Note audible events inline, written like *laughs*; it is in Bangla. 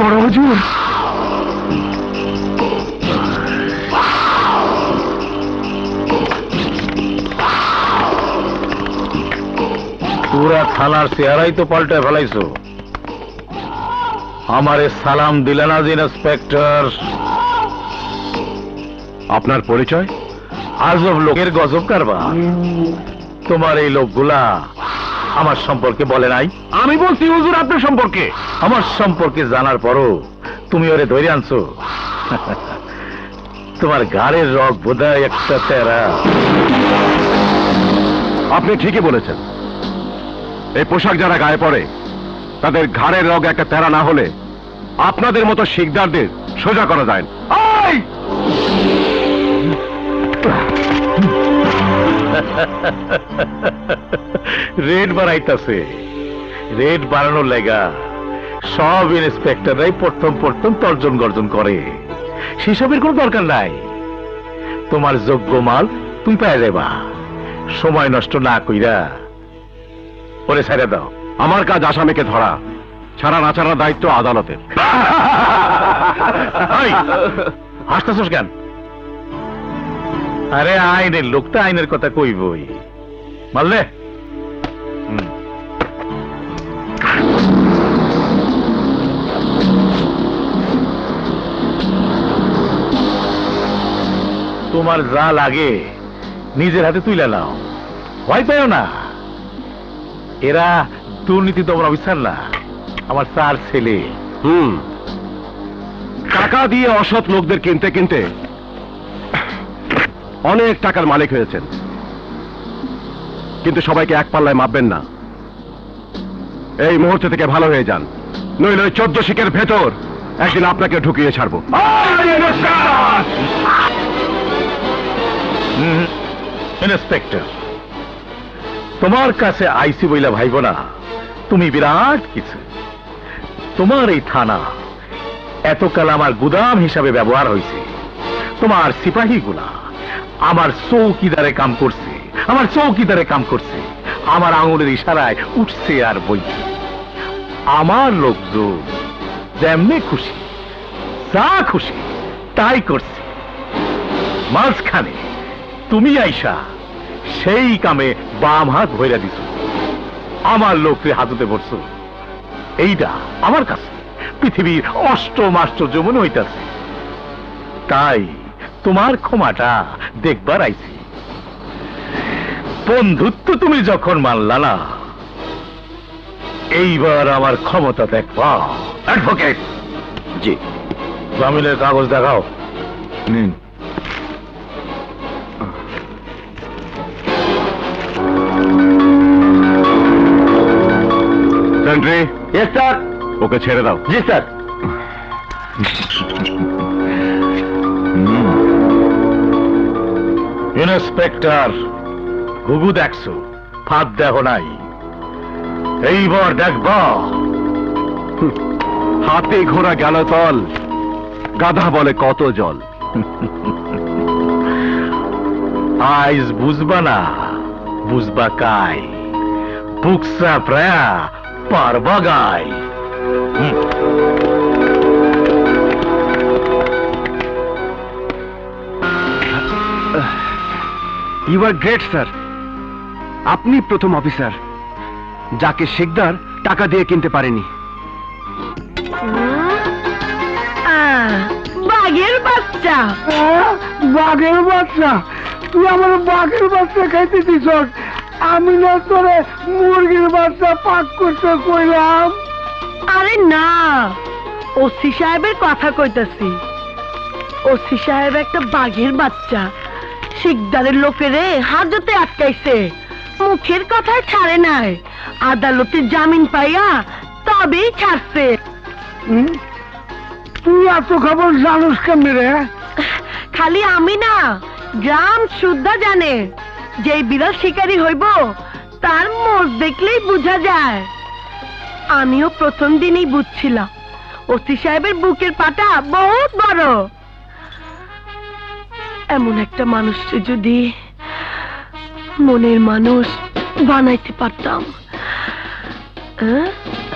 বড় হুজুর। পুরা থানার চেহারাই তো পাল্টে ফেলাইছো। আমারে সালাম দিলে না যে ইন্সপেক্টর? আপনার পরিচয়? আজব লোকের গজব কারবা তোমার এই লোকগুলা আমার সম্পর্কে বলে নাই? আমি বলছি হুজুর আপনার সম্পর্কে। আমার সম্পর্কে জানার পরও তুমি ওরে ধরে আনছো। তোমার গাড়ির রক বোধহয় একটা তেরা। আপনি ঠিকই বলেছেন। এই পোশাক যারা গায়ে পড়ে তাদের ঘাড়ের রগ একটা তেরা না হলে আপনাদের মতো শিকদারদের সোজা করা যায় না। *laughs* রেট বাড়াইতাছে। রেট বাড়ানোর লেগা সব ইন্সপেক্টররাই প্রথম প্রথম তর্জন গর্জন করে। সেসবের কোনো দরকার নাই। তোমার যোগ্য মাল তুমি পেয়ে যাবা সময় নষ্ট না কইরা ওরে ছেড়ে দাও। আমার কাজ আসামিকে ধরা ছাড়া না ছাড়ার দায়িত্ব আদালতের। *laughs* হাসতেছস কেন? আরে আইনের লোক তো আইনের কথা কইবই। মারলে? তোমার যা লাগে নিজের হাতে তুইলে নাও। ভয় পেও না। এরা দুর্নীতি তোমার অফিসার না আমার চার ছেলে। হুম। টাকা দিয়ে অসৎ লোকদের কিনতে কিনতে অনেক টাকার মালিক হয়েছেন। কিন্তু সবাইকে এক পাল্লায় মাপবেন না। এই মুহূর্ত থেকে ভালো হয়ে যান। নইলে ওই চোদ্দ শিকের ভেতর একদিন আপনাকে ঢুকিয়ে ছাড়বো। ইন্সপেক্টর, তোমার কাছে আইসি বইলা ভাইব না তুমি বিরাট কিছু। তোমার এই থানা এতকাল আমার গুদাম হিসাবে ব্যবহার হয়েছে তোমার সিপাহীগুলা আমার চৌকিদারে কাম করছে, আমার চৌকিদারে কাম করছে। আমার আঙুলের ইশারায় উঠছে আর বইছে আমার লোকজন যেমনি খুশি, যা খুশি, তাই করছে। মাঝখানে তুমি আইসা সেই কামে বাম হাত ভৈরা দিছ। আমার লোককে হাততে পড়ছো এইটা আমার কাছে পৃথিবীর অষ্টম আশ্চর্য মনে হইতাছে। তাই তোমার ক্ষমাটা দেখবার আইছি। বন্ধুত্ব তুমি যখন মানলা না এইবার আমার ক্ষমতা দেখবা। অ্যাডভোকেট! জি। জামিনের কাগজ দেখাও। নিন। সেন্ট্রি ইয়েস স্যার ওকে ছেড়ে দাও। জি স্যার ইন্সপেক্টর ঘুঘু দেখছ? ফাঁদ দেহ নাই। এইবার দেখবা। হাতে ঘোড়া গেল তল গাধা বলে কত জল। আইজ বুঝবা না বুঝবা কাই। বুকসা প্রায়া পারবা গাই। ইউ আর গ্রেট স্যার আপনি প্রথম অফিসার যাকে শেখদার টাকা দিয়ে কিনতে পারেনি। আহ, বাঘের বাচ্চা। বাঘের বাচ্চা। তুই আমার বাঘের বাচ্চা খাইতে দিছ আমি না তোরে মুরগির বাচ্চা পাক করতে কইলাম। আরে না ওসি সাহেবের কথা কইতাছি। ওসি সাহেব একটা বাঘের বাচ্চা। শিকদারের লোকেরে হাজতে আটকাইছে। মুখের কথা ছাড়ে নাই। আদালতে জামিন পাইয়া তবেই ছাড়ছে? তুই এত খবর জানোস কেমনি রে? খালি আমি না গ্রাম শুদ্ধা জানে। যে বিড়াল শিকারী হইব, তার মোজ দেখলেই বোঝা যায়। আমিও প্রথম দিনই বুঝছিলাম, ওসি সাহেবের বুকের পাটা বহুত বড়। এমন একটা মানুষকে যদি মনের মানুষ বানাইতে পারতাম হ্যাঁ